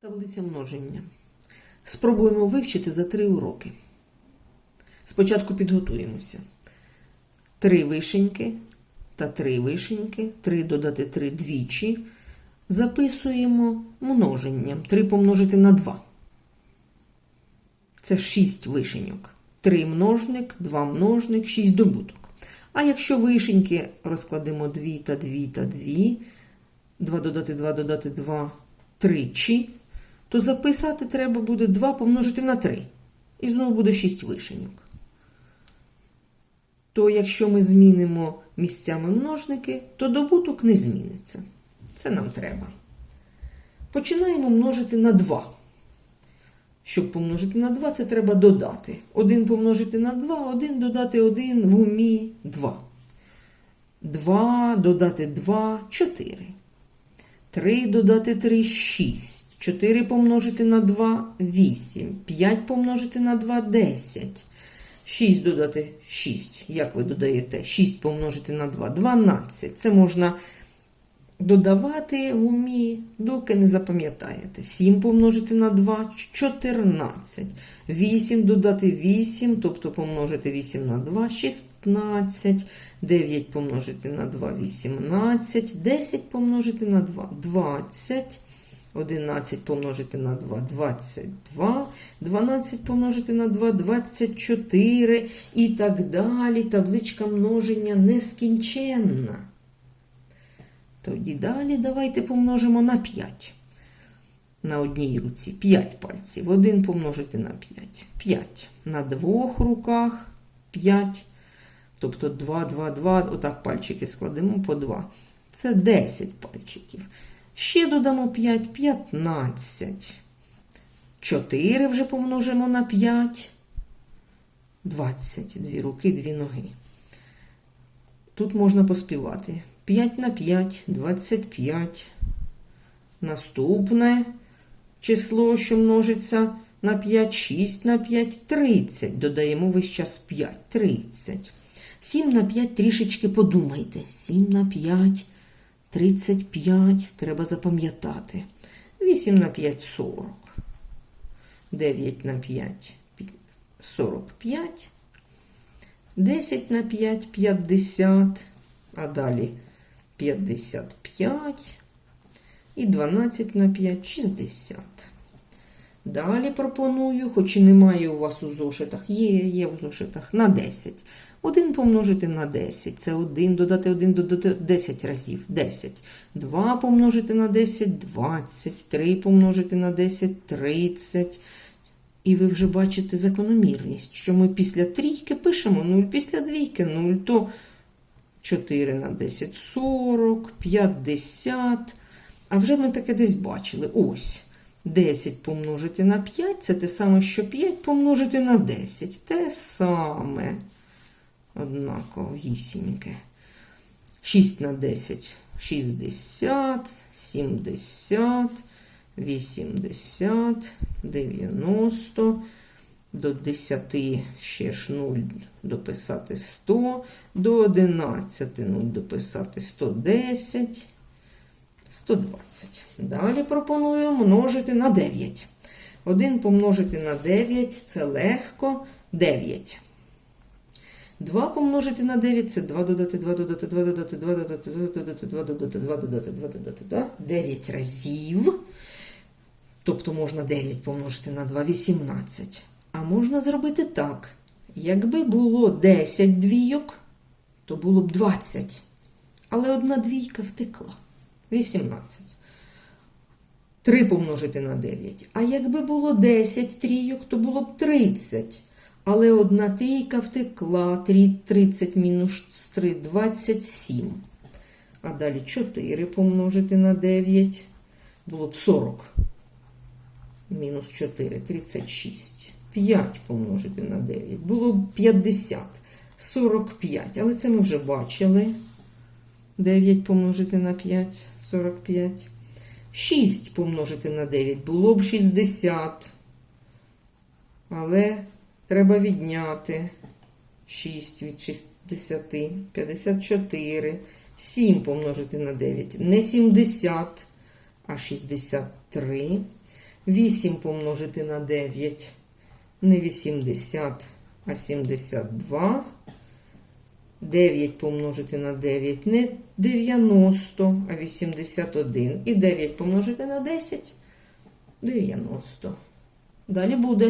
Таблиця множення. Спробуємо вивчити за три уроки. Спочатку підготуємося. Три вишеньки та три вишеньки. Три додати три двічі. Записуємо множенням. Три помножити на два. Це шість вишеньок. Три множник, два множник, шість добуток. А якщо вишеньки розкладемо дві та дві та дві, 2 додати 2 додати 2 тричі, то записати треба буде 2 помножити на 3. І знову буде 6 вишеньок. То якщо ми змінимо місцями множники, то добуток не зміниться. Це нам треба. Починаємо множити на 2. Щоб помножити на 2, це треба додати. 1 помножити на 2, 1 додати 1 в умі 2. 2 додати 2 4. 3 додати 3 6. 4 помножити на 2 8. 5 помножити на 2 10. 6 додати 6. Як ви додаєте? 6 помножити на 2 12. Це можна додавати в умі, доки не запам'ятаєте. 7 помножити на 2 14. 8 додати 8, тобто помножити 8 на 2 16. 9 помножити на 2 18. 10 помножити на 2 20. 11 помножити на 2 22, 12 помножити на 2 24 і так далі. Табличка множення нескінченна. Тоді далі давайте помножимо на 5. На одній руці 5 пальців. 1 помножити на 5. 5. На двох руках 5. Тобто 2, 2, 2. Отак пальчики складемо по 2. Це 10 пальчиків. Ще додамо 5, 15. 4 вже помножимо на 5. 20. Дві руки, дві ноги. Тут можна поспівати. 5 на 5, 25. Наступне число, що множиться на 5, 6 на 5, 30. Додаємо весь час 5, 30. 7 на 5 трішечки подумайте. 7 на 5, 35. Треба запам'ятати. 8 на 5, 40. 9 на 5, 45. 10 на 5, 50. А далі 55 і 12 на 5 60. Далі пропоную, хоч і немає у вас у зошитах, є, є в зошитах на 10. 1 помножити на 10. Це 1 додати 1 додати 10 разів 10. 2 помножити на 10 20. 3 помножити на 10 30. І ви вже бачите закономірність, що ми після трійки пишемо 0, після двійки 0, то 4 на 10 40, 50. А вже ми таке десь бачили. Ось. 10 помножити на 5 це те саме, що 5 помножити на 10. Те саме. Однаково, вісімьке. 6 на 10 60, 70, 80, 90. До 10 ще ж 0 дописати 100, до 11 0 дописати 110, 120. Далі пропоную множити на 9. 1 помножити на 9 це легко 9. 2 помножити на 9 це 2 додати 2 додати 2 додати 2 додати 2 додати 2 додати 2 додати 2 додати 2. 9 разів. Тобто можна 9 помножити на 2 18. А можна зробити так. Якби було 10 двійок, то було б 20. Але одна двійка втекла. 18. 3 помножити на 9. А якби було 10 трійок, то було б 30. Але одна трійка втекла. 30 мінус 3 27. А далі 4 помножити на 9. Було б 40. Мінус 4 36. 5 помножити на 9. Було б 50. 45. Але це ми вже бачили. 9 помножити на 5, 45. 6 помножити на 9 було б 60. Але треба відняти 6 від 60, 54. 7 помножити на 9. Не 70, а 63. 8 помножити на 9 не 80, а 72. 9 помножити на 9 не 90, а 81. І 9 помножити на 10 90. Далі буде